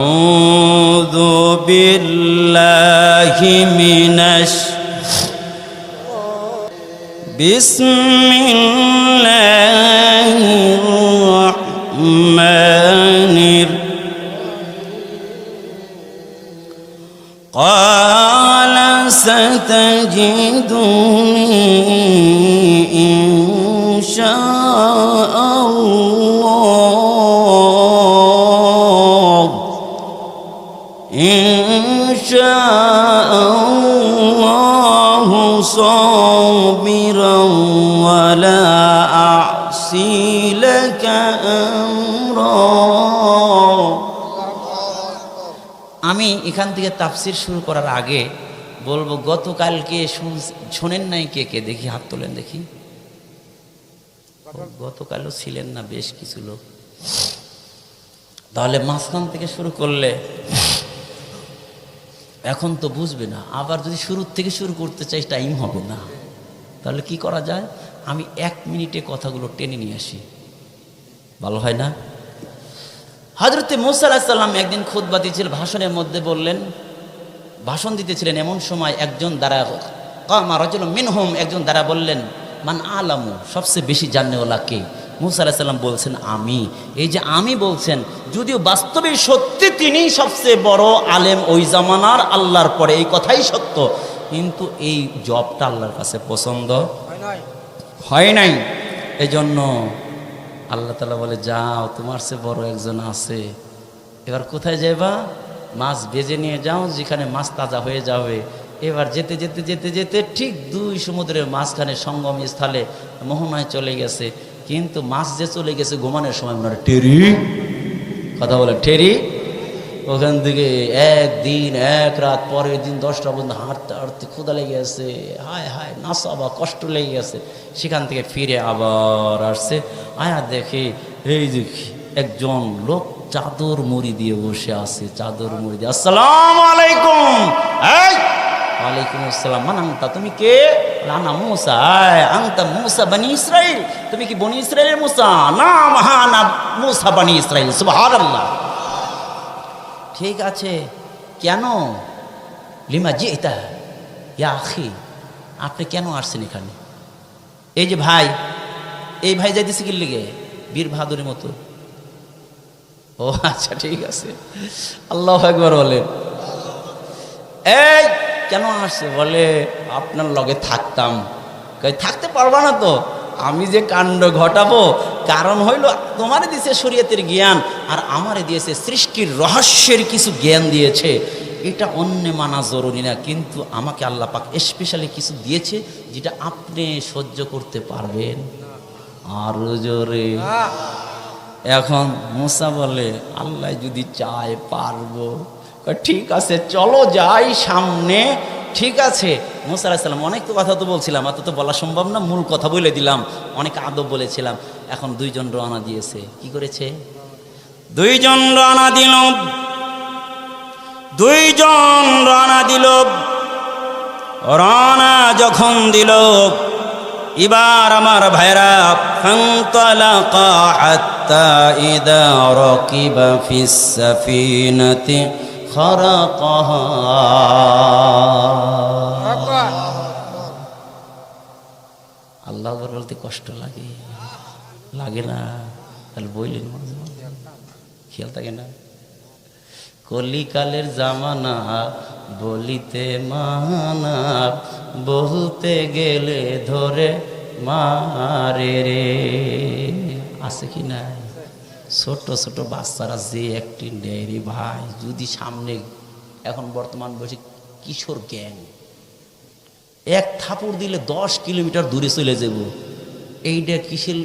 أعوذ بالله من بسم الله الرحمن قال ستجدني إن شاء الله. أعصي لك أمرا আমি এখান থেকে তাফসির শুরু করার আগে বলবো গতকালকে শুন- শোনেন নাই কে কে দেখি হাত তোলেন দেখি ও, গতকালও ছিলেন না বেশ কিছু লোক তাহলে মাঝখান থেকে শুরু করলে এখন তো বুঝবে না আবার যদি শুরুর থেকে শুরু করতে চাই টাইম হবে না তাহলে কি করা যায় আমি এক মিনিটে কথাগুলো টেনে নিয়ে আসি। ভালো হয় না? হজরতে মুসা আলাহিসাল্লাম একদিন খুদ্া দিয়েছিলেন ভাষণের মধ্যে বললেন, ভাষণ দিতেছিলেন এমন সময় একজন দ্বারা, কামা রজল মিনহুম, একজন দ্বারা বললেন, মান আলামু, সবচেয়ে বেশি জানেওয়ালা কে? মুসা বলছেন, আমি। এই যে আমি বলছেন, যদিও বাস্তবে সত্যি তিনি সবচেয়ে বড় আলেম ওই জামানার আল্লাহর পরে, এই কথাই সত্য। কিন্তু এই জবটা আল্লাহর কাছে পছন্দ? হয় নাই। এজন্য আল্লাহ তালা বলে, যাও, তোমার সে বড় একজন আছে। এবার কোথায় যাবা মাছ ভেজে নিয়ে যাও, যেখানে মাছ তাজা হয়ে যাবে। এবার যেতে যেতে যেতে যেতে ঠিক দুই সমুদ্রের মাঝখানে সঙ্গম স্থলে মোহনায় চলে গেছে। কিন্তু মাছ যে চলে গেছে ঘুমানোর সময় হয়, টেরি? কথা বলে, টেরি? ওখান থেকে একদিন, এক রাত পরের দিন দশটা পর্যন্ত হাঁটতে হাঁটতে ক্ষুদা লেগে গেছে। হায় হায় নাসা বা কষ্ট লেগে গেছে। সেখান থেকে ফিরে আবার আসছে। আয়া দেখে এই যে একজন লোক চাদর মুড়ি দিয়ে বসে আছে, চাদর মুড়ি দিয়ে। আসসালাম আলাইকুম। ওয়ালাইকুম আসসালাম। মান আংতা তুমি কে? লানা মুসা। আংতা মুসা বানি ইসরাইল। তুমি কি বনি ইসরাইলের মুসা? না, মহানা মুসা বানি ইসরাইল, সুবহানাল্লাহ। ঠিক আছে। কেন? লিমা জি এটা ইয়া আখি, আপনি কেন আসছেন এখানে? এই যে ভাই, এই ভাই যাইতেছে কি লিগে? বীর বাহাদুরের মতো। ও আচ্ছা ঠিক আছে। আল্লাহ একবার বলেন এই, কেন আসছে? বলে, আপনার লগে থাকতাম। থাকতে পারবা না তো? আমি যে কাণ্ড ঘটাবো কারণ হইল, তোমারে দিয়েছে শরীয়তের জ্ঞান, আর আমারে দিয়েছে সৃষ্টির রহস্যের কিছু জ্ঞান দিয়েছে। এটা অন্য মানা জরুরি না, কিন্তু আমাকে আল্লাহ পাক স্পেশালি কিছু দিয়েছে যেটা আপনি সহ্য করতে পারবেন। আর জোরে। এখন মুসা বলে, আল্লাহ যদি চায় পারব। ঠিক আছে, চলো যাই সামনে ঠিক আছে। মুসা আলাহিসাল্লাম অনেক তো কথা তো বলছিলাম এত তো বলা সম্ভব না, মূল কথা বলে দিলাম। অনেক আদব বলেছিলাম। এখন দুইজন রওনা দিয়েছে। কি করেছে? দুইজন রওনা দিল। দুইজন রওনা দিল। রওনা যখন দিল, এবার আমার ভাইরা ইদা রাকিবা ফিস সাফিনাতি। আল্লাহ বলতে কষ্ট লাগে। লাগে না তাহলে বইলেন খেয়াল থাকে না। কলিকালের জামানা বলিতে মানা বলতে গেলে ধরে মারে রে। আছে কি না ছোট ছোট বাচ্চারা যে একটি নেয় ভাই, যদি সামনে এখন বর্তমান বসে কিশোর গ্যাং এক থাপুর দিলে দশ কিলোমিটার দূরে চলে যাব। এইটা কিসের,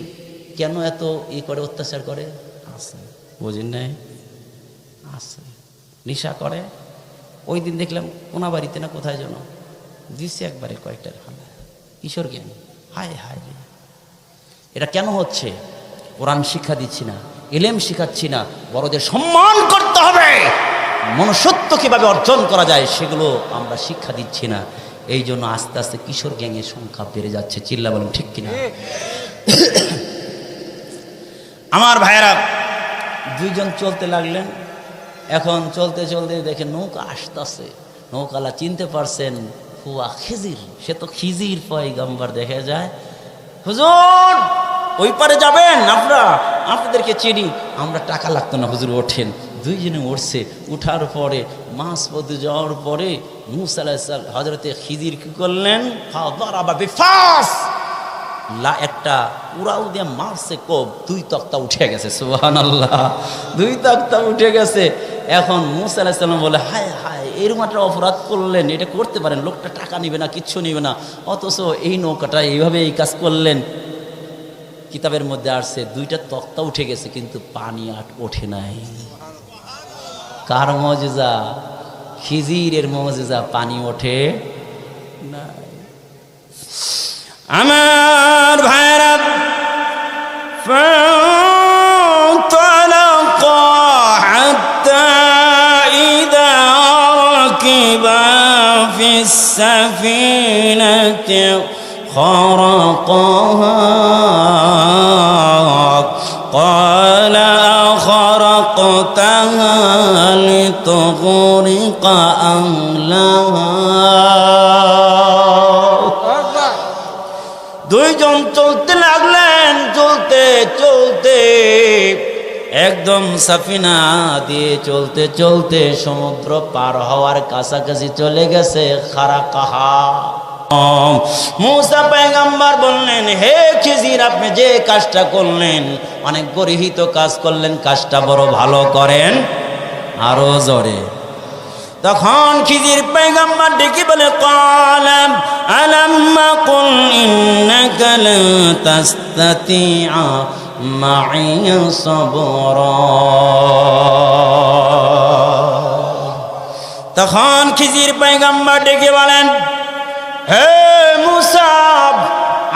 কেন এত ই করে অত্যাচার করে? আছে, বোঝেন নাই? আছে, নেশা করে। ওই দিন দেখলাম কোনা বাড়িতে না কোথায় যেন দিচ্ছে একবারে কয়েকটা ফালা কিশোর জ্ঞান, হায় হায় এটা কেন হচ্ছে? কোরআন শিক্ষা দিচ্ছি না। এলেম শিখাচ্ছি না, বড়দের সম্মান করতে হবে। মনুষ্যত্ব কীভাবে অর্জন করা যায় সেগুলো আমরা শিক্ষা দিচ্ছি না। এই জন্য আস্তে আস্তে কিশোর গ্যাংয়ের সংখ্যা বেড়ে যাচ্ছে, চিল্লা বলুন, ঠিক কিনা? আমার ভাইয়েরা, দুইজন চলতে লাগলেন। এখন চলতে চলতে দেখে নৌকা আসতেছে নৌকালা চিনতে পারছেন, হুয়া খিজির, সে তো খিজির পয় পয়গাম্বার, দেখা যায়? হুজুর, ওই পারে যাবেন, আপনারা আপনাদেরকে চিনি, আমরা টাকা লাগতো না। হুজুর, ওঠেন। দুইজনে উঠছে। উঠার পরে মাস পথে যাওয়ার পরে মুসাল্লাহ হজরতে খিদির কি করলেন? লা একটা উড়াউ দিয়ে মারছে কোপ, দুই তক্তা উঠে গেছে সুহান আল্লাহ দুই তক্তা উঠে গেছে। এখন মুসা বলে, হায় হায়, এরকম একটা অপরাধ করলেন, এটা করতে পারেন, লোকটা টাকা নিবে না, কিচ্ছু নিবে না। অথচ এই নৌকাটা এইভাবে এই কাজ করলেন। কিতাবের মধ্যে আসছে দুইটা তক্তা উঠে গেছে কিন্তু পানি আর ওঠে নাই কার মজেজা খিজিরের মজেজা পানি ওঠে না আমার ভাইরা فانطلقا حتى إذا ركبا في السفينة خرقها দুইজন চলতে লাগলেন, চলতে চলতে, একদম সাফিনা দিয়ে চলতে চলতে সমুদ্র পার হওয়ার কাছাকাছি চলে গেছে খারা কাহা মুসা পেগাম্বার বললেন, হে খিজির, আপনি যে কাজটা করলেন, অনেক গরিহিত কাজ করলেন, কাজটা বড় ভালো করেন, আরও জোরে। তখন খিজির পেগাম্বার ডেকে বলে, কলাম আলাম্মা কুল ইন্নাকা তাস্তাতিআ মাইয়া সাবরা। তখন খিজির পেগাম্বার ডেকে বলেন, হে মুসাব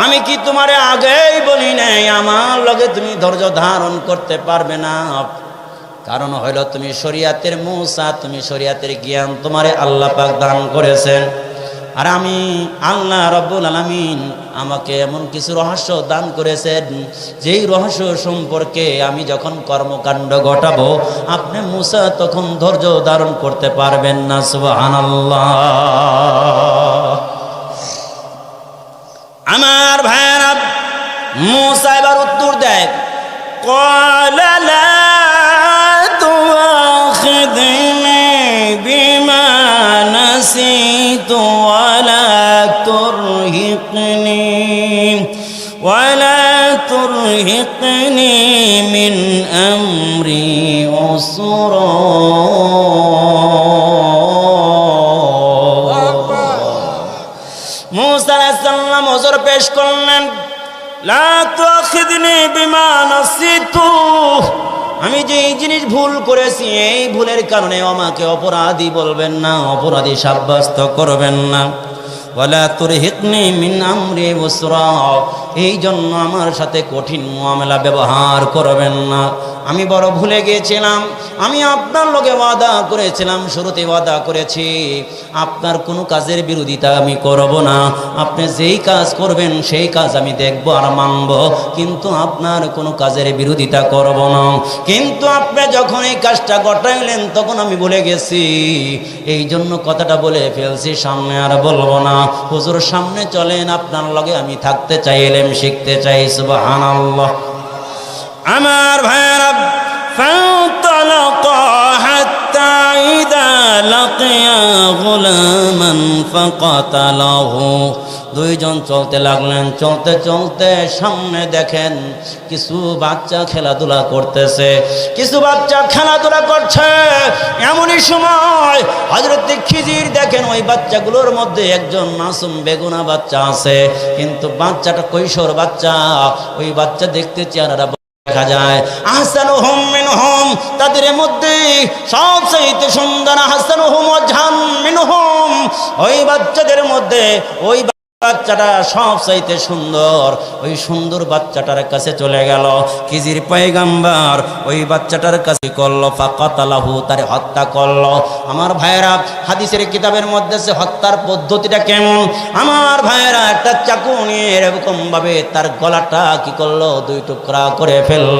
আমি কি তোমারে আগেই বলি নাই, আমার লগে তুমি ধৈর্য ধারণ করতে পারবে না? কারণ হইল তুমি শরিয়াতের মৌসা, তুমি শরিয়াতের জ্ঞান তোমারে আল্লাহ পাক দান করেছেন। আর আমি আল্লাহ রব্বুল আলমিন আমাকে এমন কিছু রহস্য দান করেছেন, যেই রহস্য সম্পর্কে আমি যখন কর্মকাণ্ড ঘটাবো, আপনি মুসা তখন ধৈর্য ধারণ করতে পারবেন না সুবাহান আমার ভাইয়েরা, মুসা এবার উত্তর দেয়, কলা ترهقني ولا ترهقني من أمري عسرا মুসা আলাইসাল্লাম হজর পেশ করলেন লা তুআখিযনি বিমা নাসিতু আমি যে এই জিনিস ভুল করেছি এই ভুলের কারণে আমাকে অপরাধী বলবেন না অপরাধী সাব্যস্ত করবেন না ওয়ালা তুরহিকনি মিন আমরি উসরা। এই জন্য আমার সাথে কঠিন মুআমলা ব্যবহার করবেন না। আমি বড় ভুলে গিয়েছিলাম, আমি আপনার লগে ওয়াদা করেছিলাম, শুরুতে ওয়াদা করেছি, আপনার কোনো কাজের বিরোধিতা আমি করব না, আপনি যেই কাজ করবেন সেই কাজ আমি দেখব আর মানব, কিন্তু আপনার কোনো কাজের বিরোধিতা করব না। কিন্তু আপনি যখন এই কাজটা ঘটাইলেন, তখন আমি বলে গেছি এই জন্য কথাটা বলে ফেলছি, সামনে আর বলব না। হুজুর, সামনে চলেন, আপনার লগে আমি থাকতে চাই শিখতে চাই, সুবহানাল্লাহ। আমার ভাইয়েরা فانطلقا حتى إذا لقيا غلاما فقتله দুইজন চলতে লাগলেন চলতে চলতে সামনে দেখেন কিছু বাচ্চা খেলাধুলা করতেছে কিছু বাচ্চা খেলাধুলা করছে এমনই সময় হজরত খিজির দেখেন ওই বাচ্চাগুলোর মধ্যে একজন মাসুম বেগুনা বাচ্চা আছে কিন্তু বাচ্চাটা কৈশোর বাচ্চা ওই বাচ্চা দেখতে চেহারা দেখা যায়। আহসানু হোম মিন হোম তাদের মধ্যে সবচেয়ে সুন্দর আহসানু হোম জাহান মিন হোম ওই বাচ্চাদের মধ্যে ওই বাচ্চাটা সব চাইতে সুন্দর। ওই সুন্দর বাচ্চাটার কাছে চলে গেল। কিজির পয়গাম্বার ওই বাচ্চাটার কাছে করল ফাকাতালাহু তার হত্যা করল। আমার ভাইয়েরা, হাদিসের কিতাবের মধ্যে সে হত্যার পদ্ধতিটা কেমন? আমার ভাইয়েরা, একটা চাকু নিয়ে এরকম ভাবে তার গলাটা কি করল? দুই টুকরা করে ফেলল।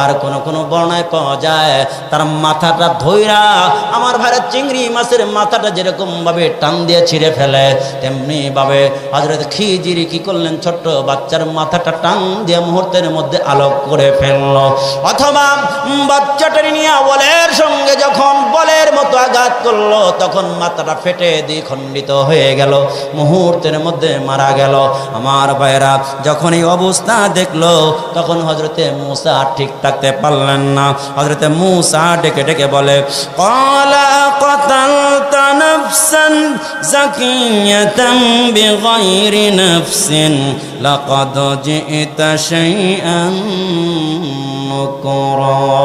আর কোন কোন বর্ণায় পাওয়া যায়, তার মাথাটা ধইরা আমার ভাইয়েরা চিংড়ি মাছের মাথাটা যেরকম ভাবে টান দিয়ে ছিঁড়ে ফেলে তেমনি ভাবে হজরত খিজিরি কি করলেন? ছোট্ট বাচ্চার মাথাটা টান দিয়ে মুহূর্তের মধ্যে আলোক করে ফেলল। অথবা বাচ্চাটা নিয়ে বলের সঙ্গে যখন বলের মতো আঘাত করল, তখন মাথাটা ফেটে দিয়ে খণ্ডিত হয়ে গেল। মুহূর্তের মধ্যে মারা গেল। আমার ভাইরা যখন এই অবস্থা দেখল, তখন হজরতে মূসা ঠিক থাকতে পারলেন না। হজরতে মূসা ডেকে ডেকে বলে, কলা কথা নফস زكية بغير نفس لقد جئت شيئا نكرا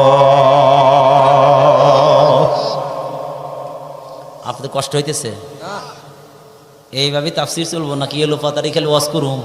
আপনাদের কষ্ট হইতেছে এইভাবে তাফসির চলবো নাকি এলো পাতারি খেলে ওয়াজ করুম